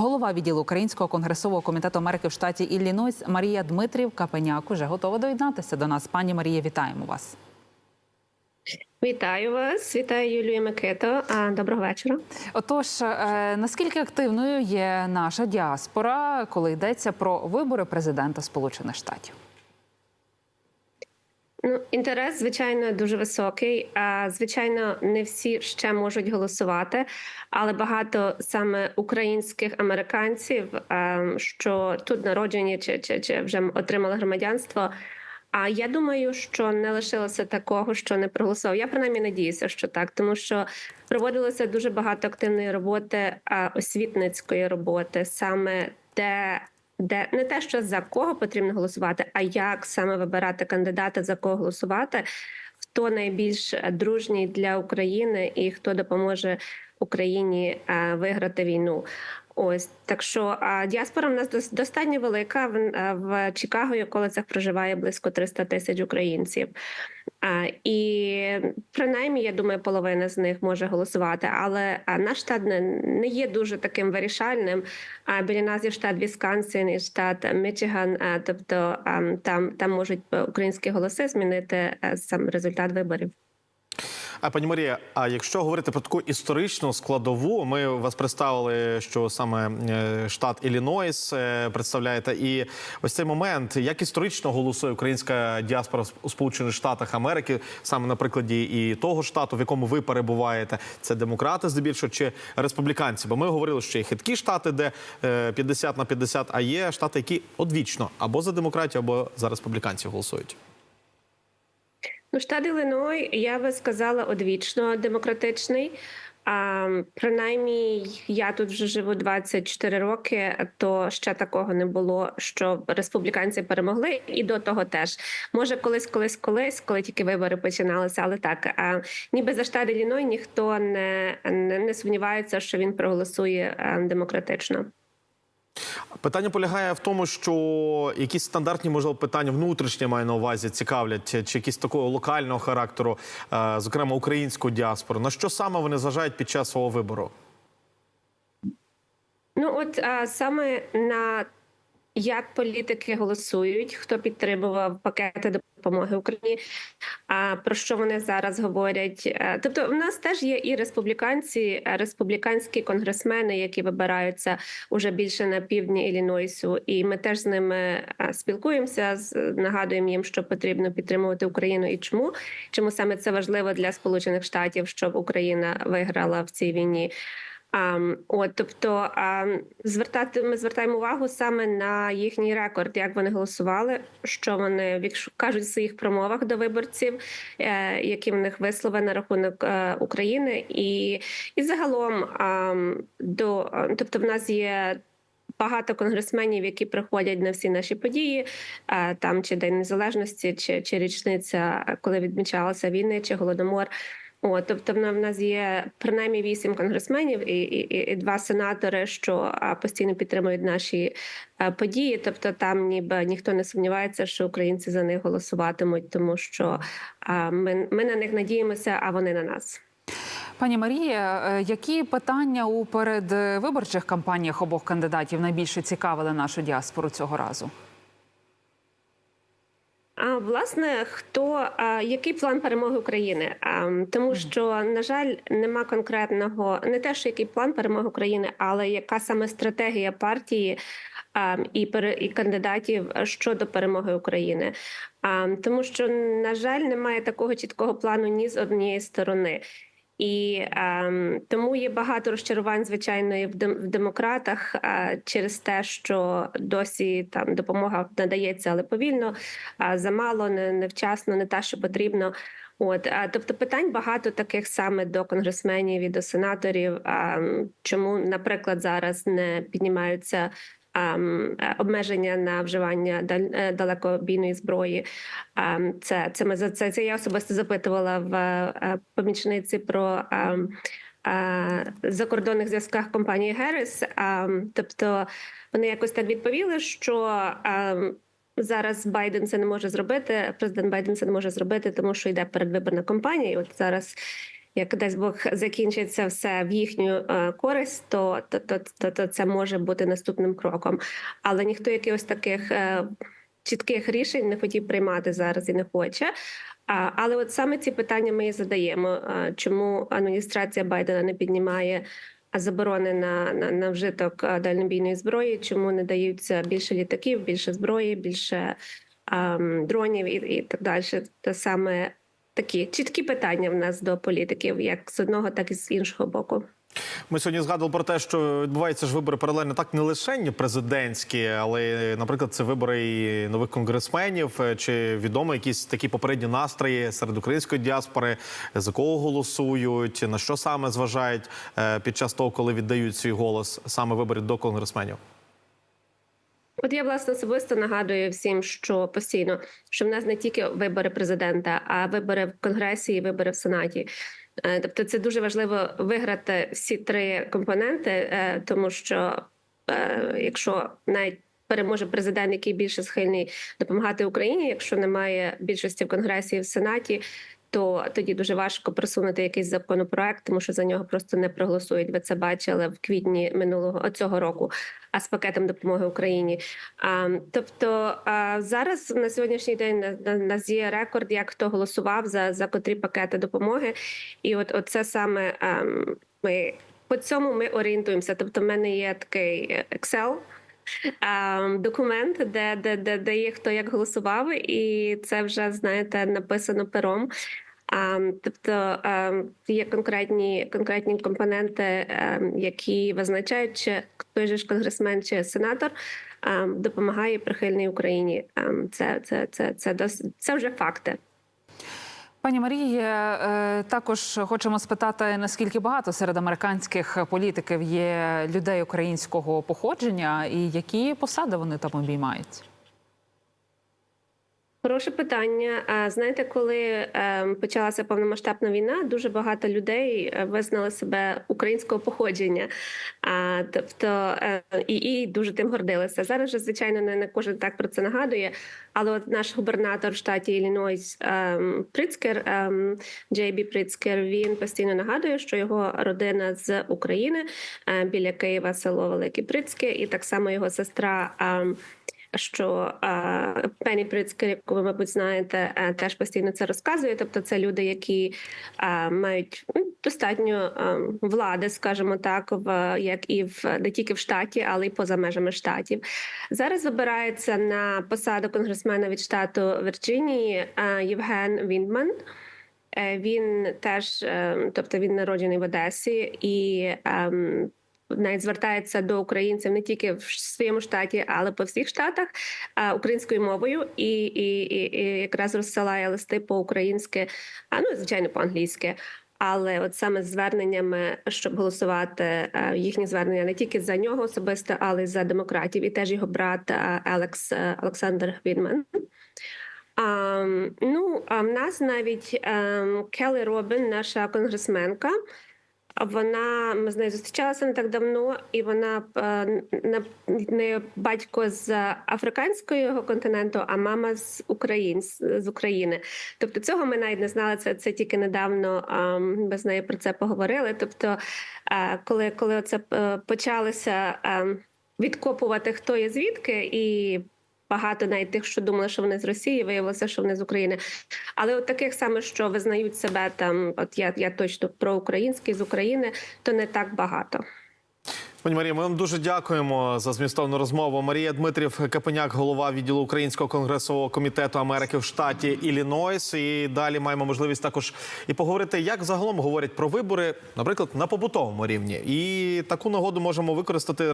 Голова відділу Українського конгресового комітету Америки в штаті Іллінойс Марія Дмитрів Капеняк уже готова доєднатися до нас. Пані Марія, вітаємо вас. Вітаю вас, вітаю Юлію Микито. Доброго вечора. Отож, е, наскільки активною є наша діаспора, коли йдеться про вибори президента Сполучених Штатів? Ну, інтерес, звичайно, дуже високий. Звичайно, не всі ще можуть голосувати, але багато саме українських американців, ем, що тут народжені чи, чи, чи вже отримали громадянство. А я думаю, що не лишилося такого, що не проголосував. Я принаймні надіюся, що так, тому що проводилося дуже багато активної роботи, освітницької роботи, саме де де не те, що за кого потрібно голосувати, а як саме вибирати кандидата, за кого голосувати, хто найбільш дружній для України і хто допоможе Україні е, виграти війну. Ось так що а, діаспора в нас дос- достатньо велика. В, е, в Чикаго і околицях проживає близько 300 тисяч українців. А, і принаймні, я думаю, половина з них може голосувати. Але а, наш штат не, не є дуже таким вирішальним. А біля нас є штат Вісконсин і штат Мічиган. А, тобто а, там, там можуть українські голоси змінити е, сам результат виборів. А пані Марія, а якщо говорити про таку історичну складову, ми вас представили, що саме е, штат Іллінойс е, представляєте, і ось цей момент, як історично голосує українська діаспора у Сполучених Штатах Америки, саме на прикладі і того штату, в якому ви перебуваєте, це демократи здебільшого чи республіканці? Бо ми говорили, що є хиткі штати, де е, 50 на 50, а є штати, які одвічно або за демократію, або за республіканців голосують. Ну, штат Іллиной, я би сказала, одвічно демократичний. А, принаймні, я тут вже живу 24 роки, то ще такого не було, що республіканці перемогли, і до того теж може колись, колись, колись, коли тільки вибори починалися, але так а, ніби за штат Ілліной ніхто не, не, не сумнівається, що він проголосує а, демократично. Питання полягає в тому, що якісь стандартні можливо питання внутрішні маю на увазі цікавлять, чи якісь такого локального характеру, е, зокрема українську діаспору. На що саме вони зважають під час свого вибору? Ну от а, саме на як політики голосують, хто підтримував пакети допомоги Україні, а про що вони зараз говорять? Е, Тобто, в нас теж є і республіканці, е, республіканські конгресмени, які вибираються уже більше на півдні Іллінойсу, і ми теж з ними е, спілкуємося. Нагадуємо їм, що потрібно підтримувати Україну і чому, чому саме це важливо для Сполучених Штатів, щоб Україна виграла в цій війні. От, тобто, звертати ми звертаємо увагу саме на їхній рекорд, як вони голосували, що вони кажуть в своїх промовах до виборців, е, які в них вислови на рахунок е, України, і, і загалом до тобто, в нас є. Багато конгресменів, які приходять на всі наші події, е, там чи День Незалежності, чи, чи річниця, коли відмічалася війни, чи голодомор. О, тобто в на- нас є принаймні вісім конгресменів і, і, і- два сенатори, що постійно підтримують наші події. Тобто, там ніби ніхто не сумнівається, що українці за них голосуватимуть, тому що ми, ми на них надіємося, а вони на нас. Пані Марія, е, які питання у передвиборчих кампаніях обох кандидатів найбільше цікавили нашу діаспору цього разу? А власне, хто а, який план перемоги України? А, тому що на жаль, нема конкретного не те, що який план перемоги України, але яка саме стратегія партії а, і пере, і кандидатів щодо перемоги України. А, тому що на жаль, немає такого чіткого плану ні з однієї сторони. І ем, тому є багато розчарувань, звичайно, і в, дем- в демократах е, через те, що досі там допомога надається, але повільно, а замало, не, невчасно, не те, що потрібно. От а, тобто питань багато таких саме до конгресменів і до сенаторів. М, чому, наприклад, зараз не піднімаються е, обмеження на вживання е, далекобійної зброї. Ем, Це, це ми за це, це я особисто запитувала в е, помічниці про. ем, е, Закордонних зв'язках компанії Герес, тобто вони якось так відповіли, що ем, зараз Байден це не може зробити. Президент Байден це не може зробити, тому що йде передвиборна кампанія. І От зараз як дасть Бог закінчиться все в їхню е, користь, то, то, то, то, то це може бути наступним кроком. Але ніхто якихось таких е, чітких рішень не хотів приймати зараз і не хоче. Але от саме ці питання ми і задаємо. Чому адміністрація Байдена не піднімає заборони на, на, на вжиток дальнобійної зброї? Чому не даються більше літаків, більше зброї, більше ам, дронів і, і так далі? Те саме такі чіткі питання в нас до політиків, як з одного, так і з іншого боку. Ми сьогодні згадували про те, що відбуваються ж вибори паралельно так не лише президентські, але, наприклад, це вибори і нових конгресменів. Чи відомо якісь такі попередні настрої серед української діаспори, за кого голосують, на що саме зважають е, під час того, коли віддають свій голос саме вибори до конгресменів? От я власне особисто нагадую всім, що постійно що в нас не тільки вибори президента, а вибори в конгресі і вибори в сенаті. Е, Тобто, це дуже важливо виграти всі три компоненти, е, тому що е, якщо навіть переможе президент, який більше схильний допомагати Україні, якщо немає більшості в конгресі і в сенаті. То тоді дуже важко просунути якийсь законопроект, тому що за нього просто не проголосують. Ви це бачили в квітні минулого цього року, а з пакетом допомоги Україні. А, тобто а, зараз на сьогоднішній день на, на, нас є рекорд, як хто голосував за, за котрі пакети допомоги, і от, от це саме а, ми по цьому ми орієнтуємося. Тобто, в мене є такий Excel. А, Документ, де, де, де, де є хто як голосував, і це вже знаєте написано пером. А, тобто є конкретні конкретні компоненти, які визначають, чи той же ж конгресмен чи сенатор допомагає прихильній Україні. Це, це, це, це, дос, це вже факти. Пані Марії, е, також хочемо спитати, наскільки багато серед американських політиків є людей українського походження, і які посади вони там обіймають? Хороше питання. Знаєте, коли е, почалася повномасштабна війна, дуже багато людей е, визнали себе українського походження, тобто е, і, і дуже тим гордилися. Зараз же звичайно не, кожен так про це нагадує. Але от наш губернатор в штаті Іллінойс е, Прицкер е, Джей Бі Прицкер, він постійно нагадує, що його родина з України е, біля Києва, село Велике Прицьке, і так само його сестра. Що Пені Прицкер, яку ви, мабуть, знаєте, е, теж постійно це розказує. Тобто, це люди, які мають ну, достатньо влади, скажімо так, в як і в не тільки в штаті, але й поза межами штатів. Зараз вибирається на посаду конгресмена від штату Вірджинії Євген Віндман. Е, Він теж, е, тобто він народжений в Одесі і. Навіть звертається до українців не тільки в своєму штаті, але по всіх штатах українською мовою, і, і, і, і якраз розсилає листи по-українськи, а ну звичайно по-англійськи. Але от саме з зверненнями, щоб голосувати е, їхні звернення не тільки за нього особисто, але й за демократів, і теж його брат е, Алекс е, Олександр Відман. А, ну а в нас навіть ем, Келі Робін, наша конгресменка. Вона ми з нею зустрічалися не так давно, і вона е, не, батько з африканського континенту, а мама з України з України. Тобто цього ми навіть не знали. Це це тільки недавно ми з нею про це поговорили. Тобто, е, коли коли це е, почалося відкопувати, хто є звідки, і багато навіть тих, що думали, що вони з Росії, виявилося, що вони з України. Але от таких саме, що визнають себе там, от я, я точно проукраїнський з України, то не так багато. Пані Марія, ми вам дуже дякуємо за змістовну розмову. Марія Дмитрів Капеняк, голова відділу Українського конгресового комітету Америки в штаті Іллінойс. І далі маємо можливість також і поговорити, як загалом говорять про вибори, наприклад, на побутовому рівні. І таку нагоду можемо використати.